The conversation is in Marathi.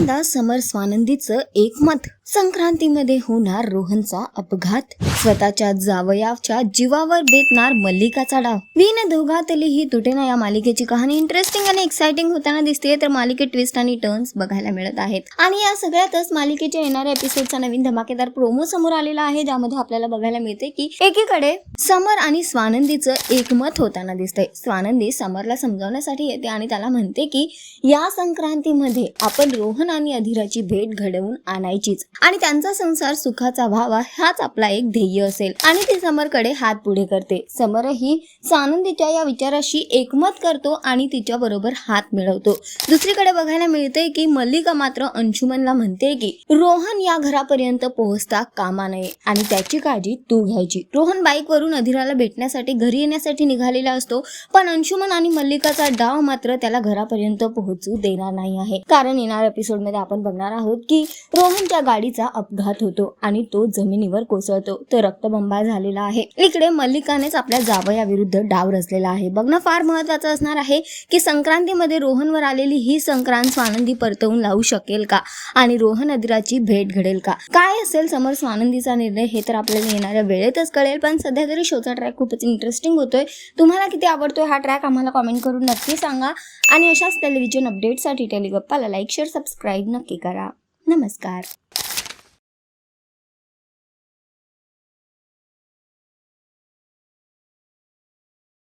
पहिल्यांदा समर स्वानंदीचं एकमत. संक्रांतीमध्ये होणार रोहनचा अपघात. स्वतःच्या जावयाच्या जीवावर बेतणार मल्लिकाचा डाव. विन दोघातली ही तुटेना या मालिकेची कहाणी इंटरेस्टिंग आणि एक्साइटिंग होताना दिसते तर मालिकेत ट्विस्ट आणि टर्न्स बघायला मिळत आहेत. आणि या सगळ्यातच मालिकेच्या येणाऱ्या एपिसोडचा नवीन धमाकेदार प्रोमो समोर आलेला आहे ज्यामध्ये आपल्याला बघायला मिळते की एकीकडे समर आणि स्वानंदीचं एकमत होताना दिसतंय. स्वानंदी समरला समजावण्यासाठी येते आणि त्याला म्हणते की या संक्रांतीमध्ये आपण रोहन आणि अधिराची भेट घडवून आणायचीच. आणि त्यांचा संसार सुखाचा व्हावा हाच आपला एक ध्येय असेल. आणि ती समरकडे हात पुढे करते. समरही सानंदीच्या या विचाराशी एकमत करतो आणि तिच्या बरोबर हात मिळवतो. दुसरीकडे बघायला मिळते की मल्लिका मात्र अंशुमनला म्हणते की रोहन या घरापर्यंत पोहोचता कामा नये आणि त्याची काळजी तू घ्यायची. रोहन बाईक वरून अधिराला भेटण्यासाठी घरी येण्यासाठी निघालेला असतो पण अंशुमन आणि मल्लिकाचा डाव मात्र त्याला घरापर्यंत पोहोचू देणार नाही आहे. कारण येणाऱ्या एपिसोडमध्ये आपण बघणार आहोत की रोहनच्या गाडी गाडीचा अपघात होतो आणि तो जमिनीवर कोसळतो. तो रक्तबंबा झालेला आहे. इकडे मल्लिकानेच आपल्या जावयाविरुद्ध डाव रचलेला आहे. बघणं फार महत्वाचं असणार आहे की संक्रांतीमध्ये रोहनवर आलेली ही संक्रांत स्वानंदी परतवून लावू शकेल का? आणि रोहन अधिराची भेट घडेल का? काय असेल समर स्वानंदीचा निर्णय हे तर आपल्याला येणाऱ्या वेळेतच कळेल. पण सध्या तरी शोचा ट्रॅक खूपच इंटरेस्टिंग होतोय. तुम्हाला किती आवडतोय हा ट्रॅक आम्हाला कमेंट करून नक्की सांगा. आणि अशाच टेलिव्हिजन अपडेटसाठी टेलिगप्पाला लाईक शेअर सबस्क्राईब नक्की करा. नमस्कार.